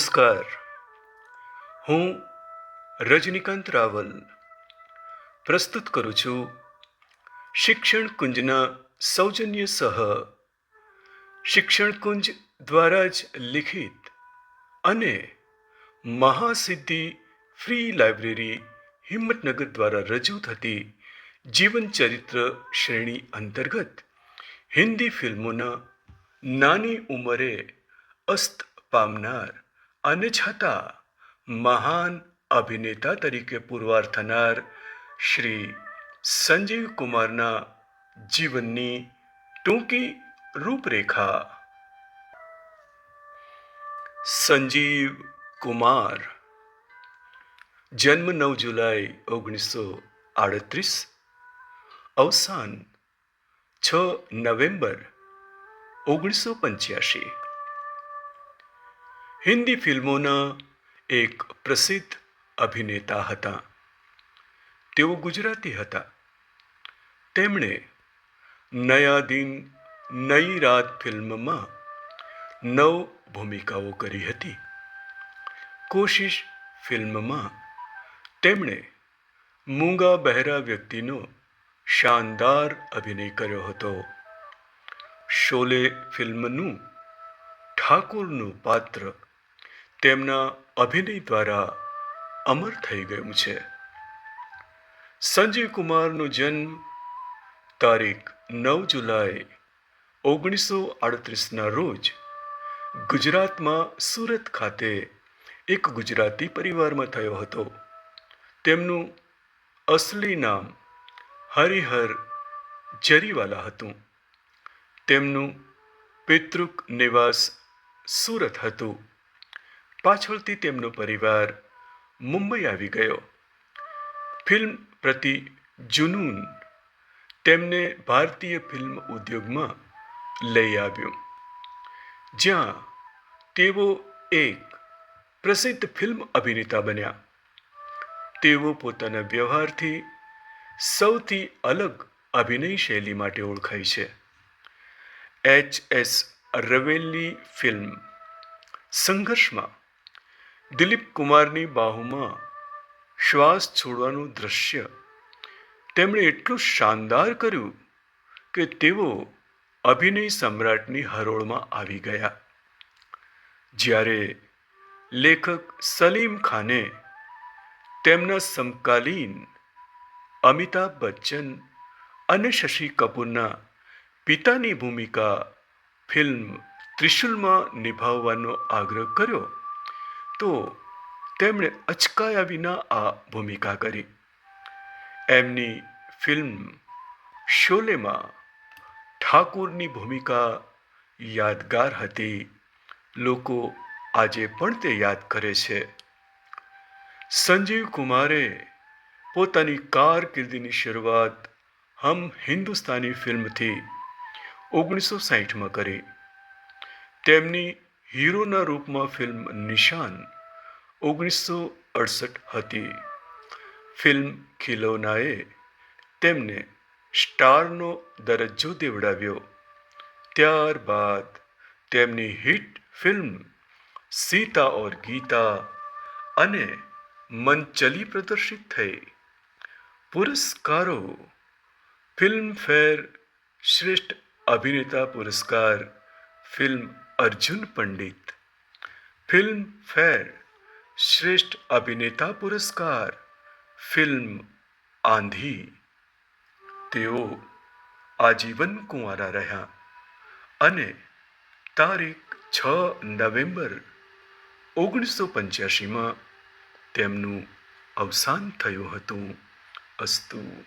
નમસ્કાર. હું રજનીકાંત રાવલ પ્રસ્તુત કરું છું શિક્ષણ કુંજના સૌજન્ય સહ શિક્ષણ કુંજ દ્વારા જ લિખિત અને મહાસિદ્ધિ ફ્રી લાઇબ્રેરી હિંમતનગર દ્વારા રજૂ થતી જીવન ચરિત્ર શ્રેણી અંતર્ગત હિન્દી ફિલ્મોના નાની ઉંમરે અસ્ત પામનાર અને છતાં મહાન અભિનેતા તરીકે પુરવાર થનાર શ્રી સંજીવ કુમારના જીવનની ટૂંકી રૂપરેખા. સંજીવ કુમાર. જન્મ નવ જુલાઈ ઓગણીસો આડત્રીસ, અવસાન છ નવેમ્બર ઓગણીસો પંચ્યાસી હિન્દી ફિલ્મોના એક પ્રસિદ્ધ અભિનેતા હતા. તેઓ ગુજરાતી હતા. તેમણે નયા દિન નઈ રાત ફિલ્મમાં નવ ભૂમિકાઓ કરી હતી. કોશિશ ફિલ્મમાં તેમણે મૂંગા બહેરા વ્યક્તિનો શાનદાર અભિનય કર્યો હતો. શોલે ફિલ્મનું ઠાકોરનું પાત્ર તેમના અભિનય દ્વારા અમર થઈ ગયું છે. સંજીવ કુમારનો જન્મ તારીખ નવ જુલાઈ ઓગણીસો આડત્રીસના રોજ ગુજરાતમાં સુરત ખાતે એક ગુજરાતી પરિવારમાં થયો હતો. તેમનું અસલી નામ હરિહર જરીવાલા હતું. તેમનું પિતૃક નિવાસ સુરત હતું. પાછળથી તેમનો પરિવાર મુંબઈ આવી ગયો. ફિલ્મ પ્રતિ જુનૂન તેમને ભારતીય ફિલ્મ ઉદ્યોગમાં લઈ આવ્યું. જ્યાં તેઓ એક પ્રસિદ્ધ ફિલ્મ અભિનેતા બન્યા. તેઓ પોતાના વ્યવહારથી સૌથી અલગ અભિનય શૈલી માટે ઓળખાય છે. એચ એસ રવેલની ફિલ્મ સંઘર્ષમાં દિલીપ કુમારની બાહુમાં શ્વાસ છોડવાનું દ્રશ્ય. તેમણે એટલું શાનદાર કર્યું કે તેઓ અભિનય સમ્રાટની હરોળમાં આવી ગયા. જ્યારે લેખક સલીમ ખાને તેમના સમકાલીન અમિતાભ બચ્ચન અને શશી કપૂરના પિતાની ભૂમિકા ફિલ્મ ત્રિશુલમાં નિભાવવાનો આગ્રહ કર્યો. તો તેમણે અચકાયા વિના આ ભૂમિકા કરી. એમની ફિલ્મ શોલેમાં ઠાકુરની ભૂમિકા યાદગાર હતી. લોકો આજે પણ તે યાદ કરે છે. સંજીવ કુમારે પોતાની કારકિર્દીની શરૂઆત હમ હિન્દુસ્તાની ફિલ્મથી ઓગણીસો સાહીઠમાં કરી. તેમની હીરોના રૂપમાં ફિલ્મ નિશાન ઓગણીસો અડસઠ હતી. ફિલ્મ ખિલોનાએ તેમને સ્ટારનો દરજ્જો દેવડાવ્યો. ત્યારબાદ તેમની હિટ ફિલ્મ સીતા ઓર ગીતા અને મંચલી પ્રદર્શિત થઈ. પુરસ્કારો. ફિલ્મફેર શ્રેષ્ઠ અભિનેતા પુરસ્કાર, film Arjun Pandit. Filmfare, શ્રેષ્ઠ અભિનેતા પુરસ્કાર, ફિલ્મ આંધી. તેઓ આજીવન કુંવારા રહ્યા અને તારીખ છ નવેમ્બર ઓગણીસો પંચ્યાસીમાં તેમનું અવસાન થયું હતું અસ્તુ.